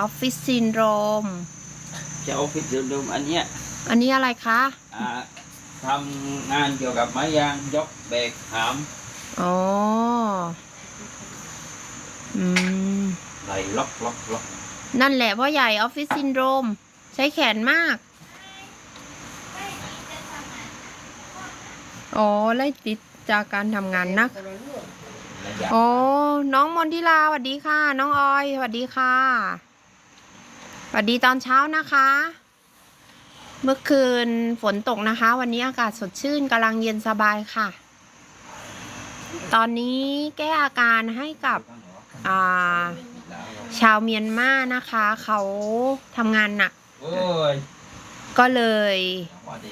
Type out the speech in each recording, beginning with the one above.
ออฟฟิศซินโดรมจะออฟฟิศเดิมๆอันเนี้ยอันนี้อะไรคะอ่าทำงานเกี่ยวกับไม้ยางยกแบกหามอ๋ออืมไหลล็อกล็อกล็อกนั่นแหละพ่อใหญ่ออฟฟิศซินโดรม ใช้แขนมาก อ๋อไล่ติดจากการทำงานนักระยะอ๋อน้องมนทิลาสวัสดีค่ะ น้องออยสวัสดีค่ะส วัสดีตอนเช้านะคะ เมื่อคืนฝนตกนะคะ วันนี้อากาศสดชื่นกำลังเย็นสบายค่ะ ตอนนี้แก้อาการให้กับอ่าชาวเมียนมานะคะ เขาทำงานหนักโอ้ยก็เลย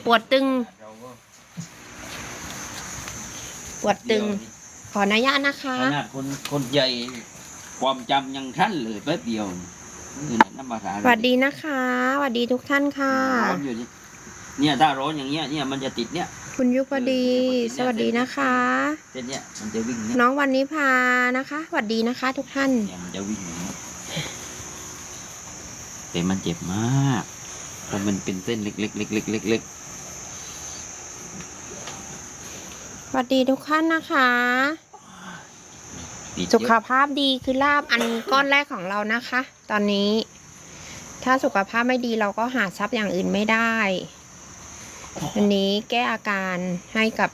ปวดตึง ปวดตึง ขออนุญาตนะคะขนาดคนคนใหญ่ความจำยังทันเลยแป๊บเดียว นี่นะน้ำภาษาสวัสดีนะคะสวัสดีทุกท่านค่ะ ร้อนอยู่นี่เนี่ยถ้าร้อนอย่างเงี้ยเนี่ยมันจะติดเนี่ย คุณยุพดี สวัสดีนะคะ เส้นเนี่ยมันจะวิ่งเนี่ยน้องวันนี้พานะคะสวัสดีนะคะ ทุกท่าน เนี่ยมันจะวิ่งอย่างนี้แต่มันเจ็บมากเพราะมันเป็นเส้นเล็กๆเล็กๆเล็กสวัสดีทุกท่านนะคะ สุเยขอะภาพดีคือลาบอันก้อนแรกของเรานะคะ ตอนนี้ ถ้าสุขภาพไม่ดีเราก็หาทรัพย์อย่างอื่นไม่ได้วันนี้แก้อาการให้กับ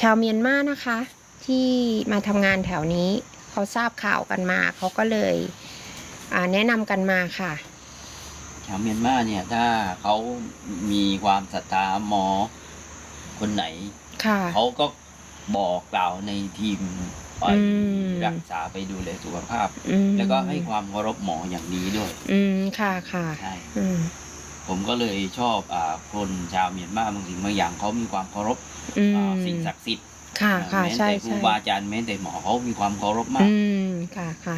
ชาวเมียนมานะคะ ที่มาทำงานแถวนี้ เขาทราบข่าวกันมา เขาก็เลยอ่าแนะนำกันมาค่ะ ชาวเมียนมาเนี่ย ถ้าเขามีความศรัทธาหมอคนไหนค่ะเขาก็บอกกล่าวในทีมไป อืมรักษาไปดูแลสุขภาพอืมแล้วก็ให้ความเคารพหมออย่างดีด้วย อืมค่ะค่ะใช่อืมผมก็เลยชอบอ่าคนชาวเมียนมาบางสิ่งบางอย่างเขามีความเคารพอือ่ามสิ่งศักดิ์สิทธิ์ค่ะค่ะแม้ใช่แต่ครูใช่บาอาจารย์แม้แต่หมอเขามีความเคารพมาก อืมค่ะค่ะ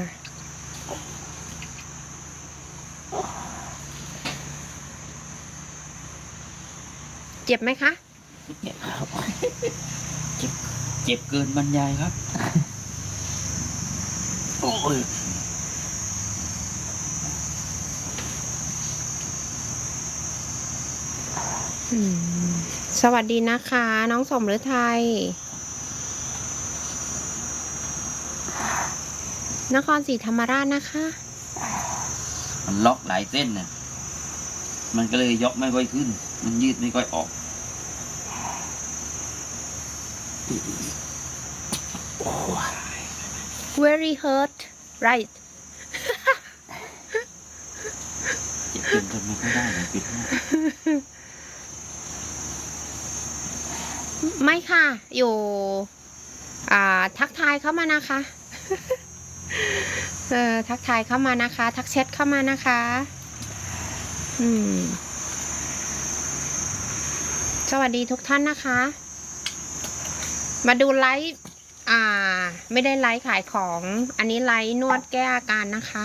เจ็บไหมคะ เจ็บเจ็บเกินบรรยายครับ โอ้ยอืมสวัสดีนะคะ น้องสมฤทัยนครศรีธรรมราชนะคะ มันล็อกหลายเส้นน่ะ มันก็เลยยกไม่ค่อยขึ้น มันยืดไม่ค่อยออก very hurt right เจ็บจนทนไม่ค่อยได้เลยปิดหน้าไม่ค่ะ อยู่ อ่า ทักทายเข้ามานะคะ เออ ทักทายเข้ามานะคะ ทักแชทเข้ามานะคะ อืม สวัสดีทุกท่านนะคะ มาดูไลฟ์ อ่า ไม่ได้ไลฟ์ขายของ อันนี้ไลฟ์นวดแก้อาการนะคะ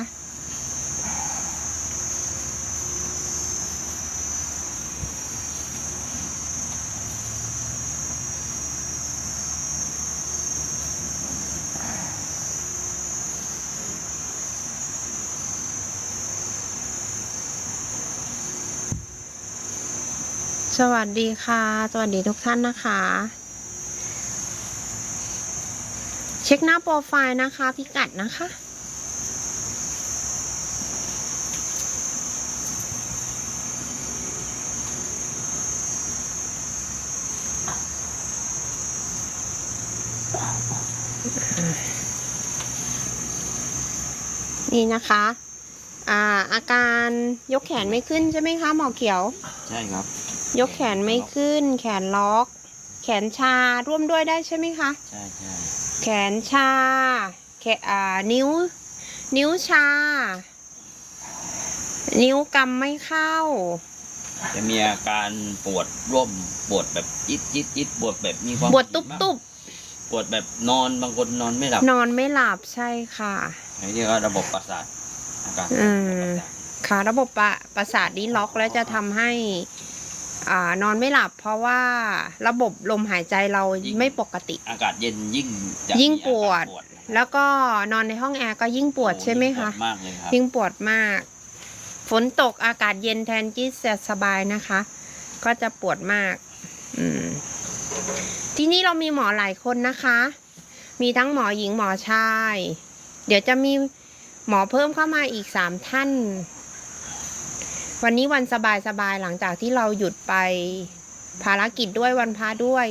สวัสดีค่ะ สวัสดีทุกท่านนะคะ เช็คหน้าโปรไฟล์นะคะ พิกัดนะคะ นี่นะคะ อ่า อาการยกแขนไม่ขึ้นใช่ไหมคะหมอเขียว ใช่ครับ ยกแขนไม่ขึ้น แขนล็อก แขนชาร่วมด้วยได้ใช่ไหมคะ ใช่ใช่ แขนชา แขอ่านิ้ว นิ้วชา นิ้วกำไม่เข้า จะมีอาการปวดร่วมปวดแบบยิดยิดยิดปวดแบบมีความบวดตุบตุบปวดแบบนอนบางคนนอนไม่หลับนอนไม่หลับใช่ค่ะไอ้ที่ว่าระบบประสาทอาการอืมระบบประสาทค่ะ ระบบประประสาทนี้ล็อกแล้วจะทำให้ อ่านอนไม่หลับเพราะว่าระบบลมหายใจเราไม่ปกติ อากาศเย็นยิ่งจะยิ่งมีอาปวดการนะแล้วก็นอนในห้องแอร์ก็ยิ่งปวดใช่ไหมคะปวดมากเลยครับ ยิ่งปวดมาก ฝนตกอากาศเย็นแทนที่จะสบายนะคะ ก็จะปวดมาก อืม ที่นี่เรามีหมอหลายคนนะคะ มีทั้งหมอหญิงหมอชาย เดี๋ยวจะมีหมอเพิ่มเข้ามาอีกสามท่าน วันนี้วันสบายๆหลังจากที่เราหยุดไปภารกิจด้วยวันพระด้วย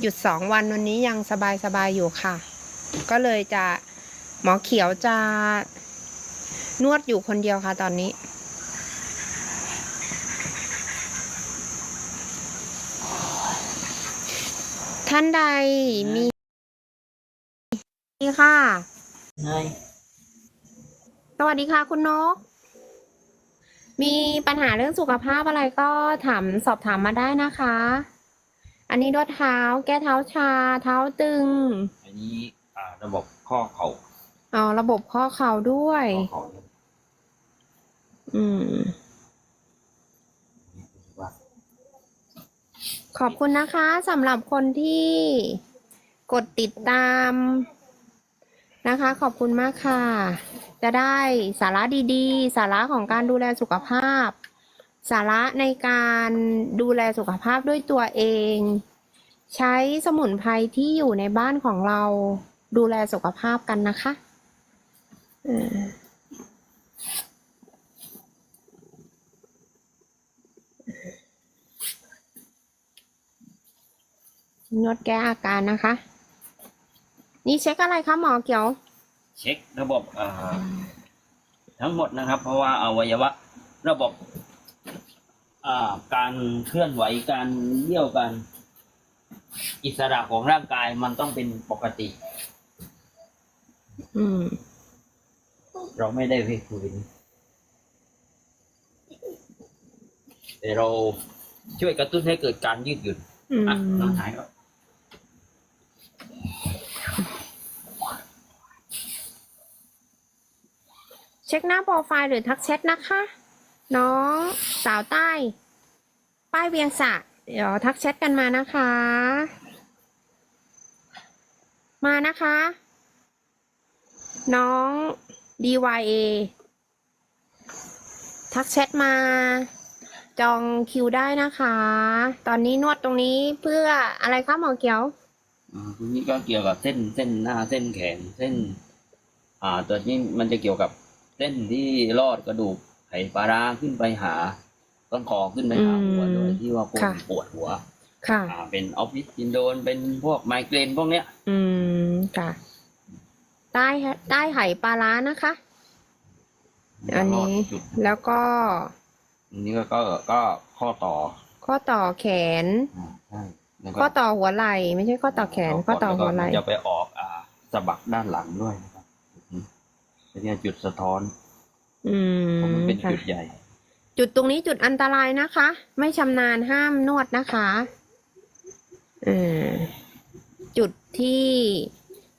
หยุดสองวันวันนี้ยังสบายๆอยู่ค่ะ ก็เลยจะหมอเขียวจะนวดอยู่คนเดียวค่ะตอนนี้ท่านใดมีนี่ค่ะใช่สวัสดีค่ะคุณนก มีปัญหาเรื่องสุขภาพอะไรก็ถามสอบถามมาได้นะคะ อันนี้นวดเท้า แก้เท้าชา เท้าตึง อันนี้อ่าระบบข้อเข่าอ๋อระบบข้อเข่าด้วย ข้อเข่าอืมว่าขอบคุณนะคะสำหรับคนที่กดติดตาม นะคะ ขอบคุณมากค่ะ จะได้สาระดีๆ สาระของการดูแลสุขภาพ สาระในการดูแลสุขภาพด้วยตัวเอง ใช้สมุนไพรที่อยู่ในบ้านของเราดูแลสุขภาพกันนะคะนวดแก้อาการนะคะ นี่เช็คอะไรคะหมอเกียว เช็คระบบอ่าทั้งหมดนะครับ เพราะว่าอวัยวะระบบอ่าการเคลื่อนไหวการเลี้ยวการอิสระของร่างกายมันต้องเป็นปกติ อืม เราไม่ได้ไปฝืนแต่เราช่วยกระตุ้นให้เกิดการยืดหยุ่นอืม อะน้องหายก็ เช็คหน้าโปรไฟล์หรือทักแชทนะคะ น้องสาวใต้ ป้ายเวียงสะเดี๋ยวทักแชทกันมานะคะ มานะคะ น้อง DYA ทักแชทมา จองคิวได้นะคะ ตอนนี้นวดตรงนี้เพื่ออะไรคะหมอเกียวอ่าทีนี้ก็เกี่ยวกับเส้นเส้นหน้าเส้นแขนเส้น อ่า ตัวนี้มันจะเกี่ยวกับ เส้นที่ลอดกระดูกไขปลาร้าขึ้นไปหา ต้นคอขึ้นไปหาหัวอืมโดยที่ว่าปวดค่ะปวดหัว ค่ะอ่าเป็นออฟฟิศซินโดรมเป็นพวกไมเกรนพวกเนี้ย อืมค่ะใต้ฮะใต้ไหปลาร้านะคะ อันนี้ลอดจุดแล้วก็อันนี้ก็ก็ก็ข้อต่อ ข้อต่อแขนอ่าใช่แล้วก็ข้อต่อหัวไหล่ไม่ใช่ข้อต่อแขนข้อต่อหัวไหล่แล้ก็จะไปออกอ่าสะบักด้านหลังด้วยนะครับอืม อันนี้จุดสะท้อนอืเพราะมมันเป็นค่ะจุดใหญ่ จุดตรงนี้จุดอันตรายนะคะ ไม่ชำนาญห้ามนวดนะคะเออจุดที่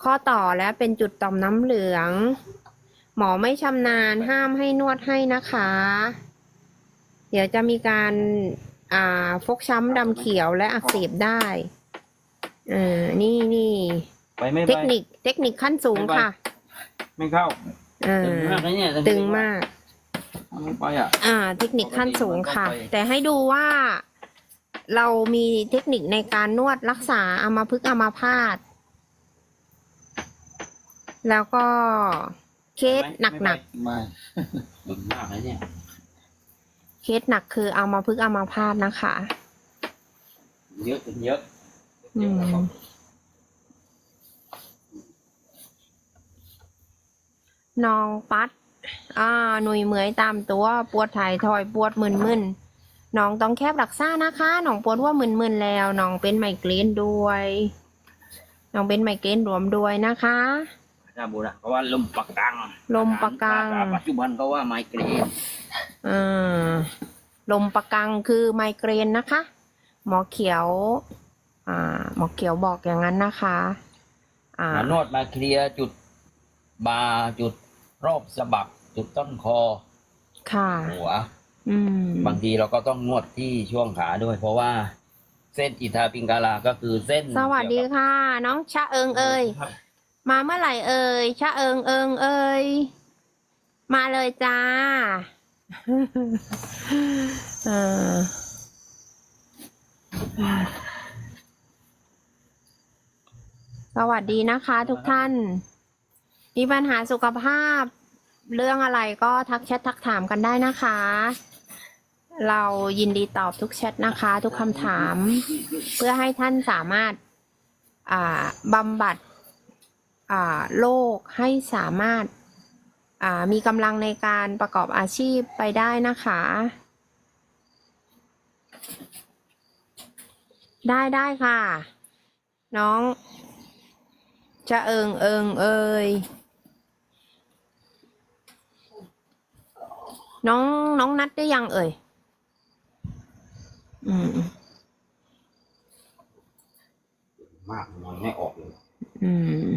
ข้อต่อและเป็นจุดต่อมน้ำเหลือง หมอไม่ชำนาญห้ามให้นวดให้นะคะ เดี๋ยวจะมีการอ่าฟกช้ำดำเขียวและอักเสบได้เออนี่นี่ไปไม่ไป เทคนิคเทคนิคขั้นสูงค่ะ ไม่เข้า เอตึงอมากนะเนี่ยตึงมากไม่ไปอะ อ่า เทคนิคขั้นสูงค่ะปกติมันต้องไปแต่ให้ดูว่าเรามีเทคนิคในการนวดรักษาอัมพฤกษ์อัมพาตแล้วก็เคสหนักไม่ตึงมากนะเนี่ยๆเคสหนักคืออัมพฤกษ์อัมพาตนะคะ เยอะจนเยอะอืมน้ องปัด อ่า หนุ่ยเหมอยตามตัว ปวดถ่ายทอยปวดมึนๆน้องต้องแคบรักษานะคะ น้องปวดว่ามึนๆแล้ว น้องเป็นไมเกรนด้วย น้องเป็นไมเกรนรวมด้วยนะคะถ้าโบราณเขาว่าลมปากกัง ลมปากกัง ปัจจุบันเขาว่าไมเกรนอ่า ลมประกังคือไมเกรนนะคะ หมอเขียว อ่า หมอเขียวบอกอย่างนั้นนะคะ อ่ามานวดมาเคลียร์จุดบาจุด รอบสะบักจุดต้นคอ ค่ะ หัว อืม บางทีเราก็ต้องนวดที่ช่วงขาด้วย เพราะว่า เส้นอิทาปิงกาลาก็คือเส้นสวัสดีค่ะ น้องชะเอิงเอ่ยครับมาเมื่อไหร่เอ่ยชะเอิงเอิงเอ่ยมาเลยจ้าเออสวัสดีนะคะทุกท่าน มีปัญหาสุขภาพ เรื่องอะไรก็ทักแชททักถามกันได้นะคะ เรายินดีตอบทุกแชทนะคะ ทุกคำถาม เพื่อให้ท่านสามารถบำบัดโรคให้สามารถมีกำลังในการประกอบอาชีพไปได้นะคะ ได้ได้ค่ะ น้อง จะเอิงเอิงเอ่ย น้องน้องนัดได้ยังเอ่ย อืม มากนอนไม่ออกเลยอืม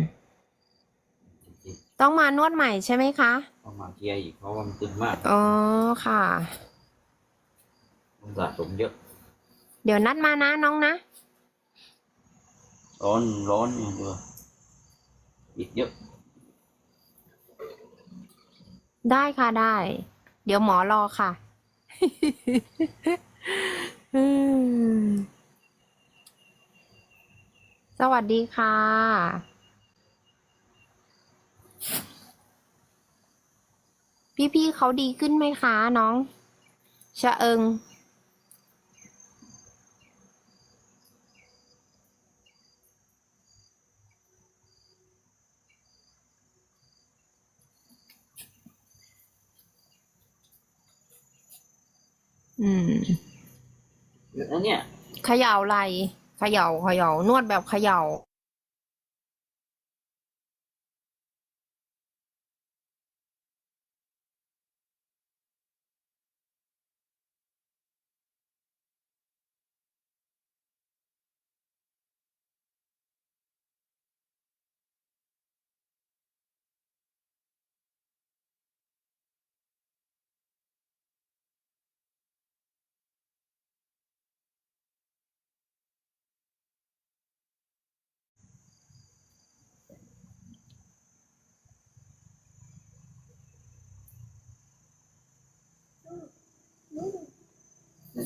จริงต้องมานวดใหม่ใช่ไหมคะๆต้องมาเคลียร์อีกเพราะว่ามันตึงมากอ๋อ ค่ะต้องสะสมเยอะ เดี๋ยวนัดมานะน้องนะ ร้อนร้อนเนี่ยเดูอีกเยอะ ได้ค่ะได้ เดี๋ยวหมอรอค่ะอืมสวัสดีค่ะ พี่ๆเขาดีขึ้นไหมคะน้องชะเอิง อืมเยอะนะเนี่ยเขย่าไหลเขย่าเขย่านวดแบบเขย่า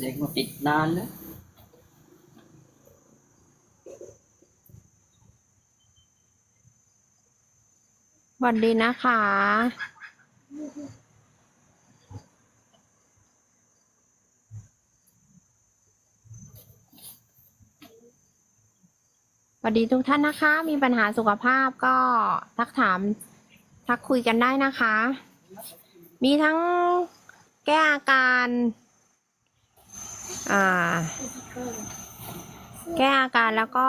ด็กมาติดนานแล้วสวัสดีนะคะ สวัสดีทุกท่านนะคะ มีปัญหาสุขภาพก็ทักถามทักคุยกันได้นะคะ มีทั้งแก้อาการ อ่า แก้อาการแล้วก็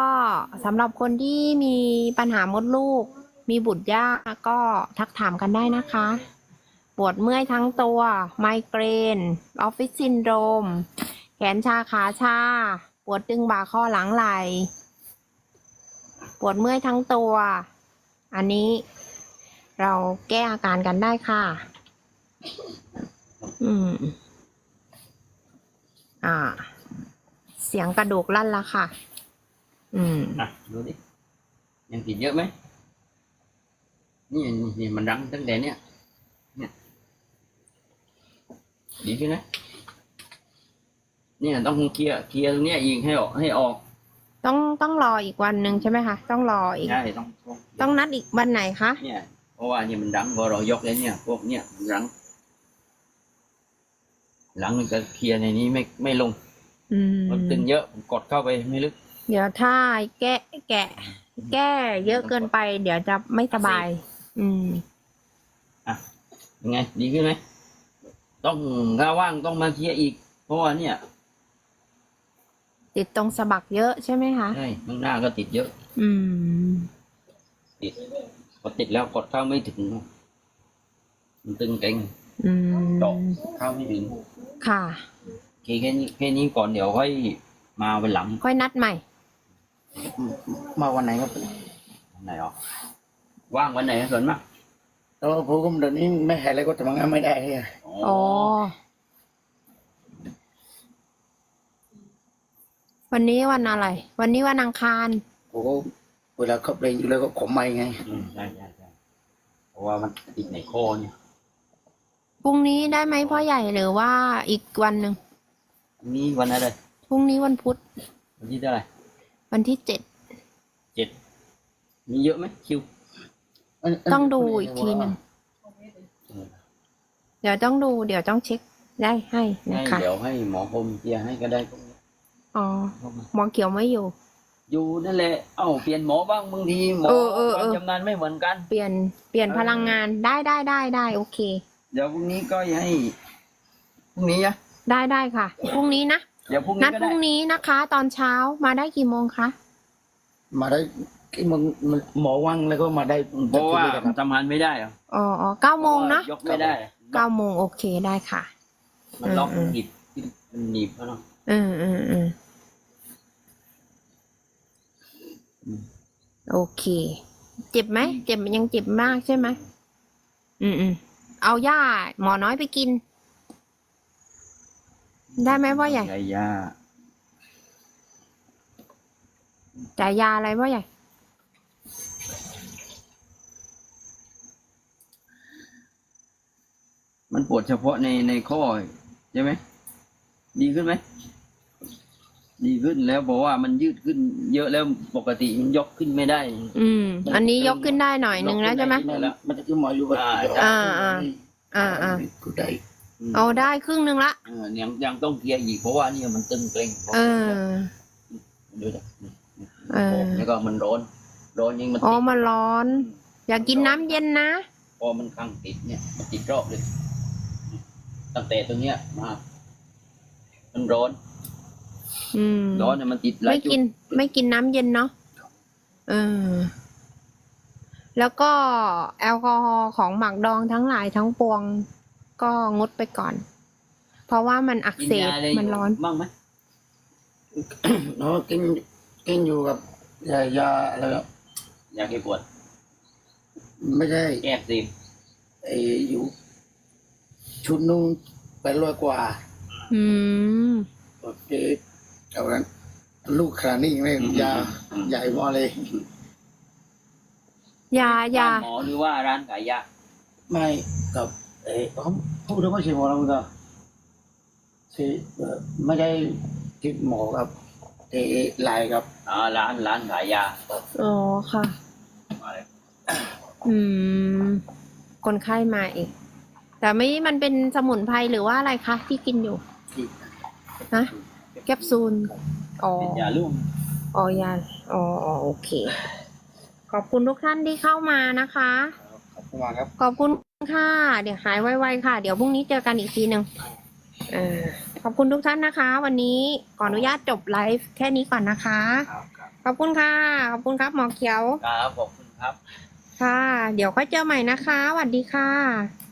สำหรับคนที่มีปัญหามดลูก มีบุตรยากก็ทักถามกันได้นะคะ ปวดเมื่อยทั้งตัว ไมเกรน ออฟฟิศซินโดรม แขนชาขาชา ปวดตึงบ่าข้อหลังไหล ปวดเมื่อยทั้งตัว อันนี้เราแก้อาการกันได้ค่ะ อืม อ่า เสียงกระดูกลั่นละค่ะ อืม อะดูดิยังติดเยอะไหมนี่นี่นี่มันรังตั้งแต่เนี้ยเนี่ยดีขึ้นไหมเนี่ยต้องเคลียร์เคลียร์ตรงเนี้ยอีกให้ออกให้ออก ต้องต้องรออีกวันหนึ่งใช่ไหมคะ ต้องรออีก ใช่ต้องต้องต้องนัดอีกวันไหนคะ เนี่ยเพราะว่านี่มันรังพอเรายกแล้วเนี่ยพวกเนี่ยมันรัง หลังมันจะเคลียร์ในนี้ไม่ไม่ลง อืมมันตึงเยอะผมกดเข้าไปไม่ลึก เดี๋ยวถ้าแก้แกะ แก้เยอะเกินไป เดี๋ยวจะไม่สบาย อืม ยังไง ดีขึ้นไหมต้องถ้าว่างต้องมาเคลียร์อีก เพราะว่าเนี่ยติดตรงสะบักเยอะใช่ไหมคะ ใช่ข้างหน้าก็ติดเยอะ อืมติดพอติดแล้วกดเข้าไม่ถึงมันตึงเก่งอืม เจาะเข้าไม่ถึง ค่ะโอเคแค่นี้แค่นี้ก่อนเดี๋ยวค่อยมาวันหลังค่อยนัดใหม่ มาวันไหนครับวันไหนอะว่างวันไหนส่วนมากแล้วผมเดี๋ยวนี้ไม่หายเลยก็ทำงานไม่ได้เลยอะอ๋อ วันนี้วันอะไร วันนี้วันอังคารผมก็เวลาเขาเปลงอยู่แล้วก็ขมไม่ไง อืมใช่ใช่ใช่เพราะว่ามันติดในคอเนี่ย พรุ่งนี้ได้ไหมพ่อใหญ่หรือว่าอีกวันหนึ่งอันนี้วันอะไรพรุ่งนี้วันพุธวันที่เท่าไหร่วันที่เจ็ดเจ็ดมีเยอะไหมคิวต้องดูอีกทีหนึ่งเออเดี๋ยวต้องดูเดี๋ยวต้องเช็คได้ให้ให้นะคะเดี๋ยวให้หมอคมเคลียร์ให้ก็ได้พวกนี้อ๋อเข้ามาหมอเขียวไม่อยู่ อยู่นั่นแหละเอ้าเปลี่ยนหมอบ้างบางทีหมอเออเออคเอวามอชำนาญไม่เหมือนกัน เปลี่ยนเปลี่ยนเออพลังงานได้ได้ได้ได้โอเค เดี๋ยวพรุ่งนี้ก็ให้พรุ่งนี้อะได้ได้ค่ะพรุ่งนี้นะเดี๋ยวพรุ่งนันี้ดก็พได้รุ่งนี้นะคะ ตอนเช้ามาได้กี่โมงคะมาได้ที่มึงมันหมอว่างแล้วก็มาได้เพราะว่าจะคุยกันครับทำงานไม่ได้เหรออ๋ออ๋อเก้าโมงเนาะยกไม่ได้เก้าโมงโอเคได้ค่ะ มันล็อกอืมหนีบมันหนีบเขาเนาะอืมอืมอืมโอเค เจ็บไหมเจ็บยังเจ็บมากใช่ไหมอืมอืม เอาย่าหมอน้อยไปกิน ได้ไหมพ่อใหญ่ยาย่าจ่ายยาอะไรพ่อใหญ่ มันปวดเฉพาะในในข้อใช่ไหม ดีขึ้นไหม ดีขึ้นแล้วบอกว่ามันยืดขึ้นเยอะแล้วปกติมันยกขึ้นไม่ได้อืม อันนี้ยกขึ้นได้หน่อยนึงแล้วใช่ไหมยกขึ้นได้มันจะคือหมออยู่กับอ่าอ่าอ่าอ่าอ่ากูได้เอาได้ครึ่งหนึ่งละเออยังยังต้องเคลียร์อีกเพราะว่านี่มันตึงเกร็งเออดูดิเออแล้วก็มันร้อน ร้อนยิ่งมันอ๋อติดมันร้อน อยากกินน้ำเย็นนะพอมันข้างติดเนี่ยมันติดรอบเลยตั้งแต่ตรงเนี้ยมา มันร้อน อืมร้อนเนี่ยมันติดหลายไม่จุกิดน ไม่กินน้ำเย็นเนาะเออ แล้วก็แอลกอฮอล์ของหมักดองทั้งหลายทั้งปวง ก็งดไปก่อน เพราะว่ามันอักกินเสบยาอะไรมันร้อน บ้างไหมเนาะกินกินอยู่กับยายาอะไรครับยาแก้ปวดไม่ใช่แก้อักเสบไอ้อยู่ ชุดนุ่งไปร้อยกว่าอืม โอเค เอานั้นลูกขนาดนี้ไม่ยาใหญ่มากเลย ยายาหมอหรือว่าร้านขายยาไม่กับเออเขาพูดถึงว่าใช่หมอแล้วก็ใช่เอ่อไม่ได้ติดหมอครับเอไลน์ครับอ่าร้านร้านขายยาอ๋อค่ะ อะไรอืม คนไข้มาเองแต่ไม่มันเป็นสมุนไพรหรือว่าอะไรคะที่กินอยู่ที่ฮะ แคปซูลอ๋อเป็นยาลุ่มอ๋อยาอ๋ออ๋อโอเค ขอบคุณทุกท่านที่เข้ามานะคะ ขอบคุณมากครับ ขอบคุณค่ะ เดี๋ยวหายไวๆค่ะ เดี๋ยวพรุ่งนี้เจอกันอีกทีหนึ่งเออขอบคุณทุกท่านนะคะ วันนี้ขออนุญาตจบไลฟ์แค่นี้ก่อนนะคะ ครับครับขอบคุณค่ะ ขอบคุณครับหมอเขียว ครับขอบคุณครับ ค่ะ เดี๋ยวค่อยเจอใหม่นะคะสวัสดีค่ะ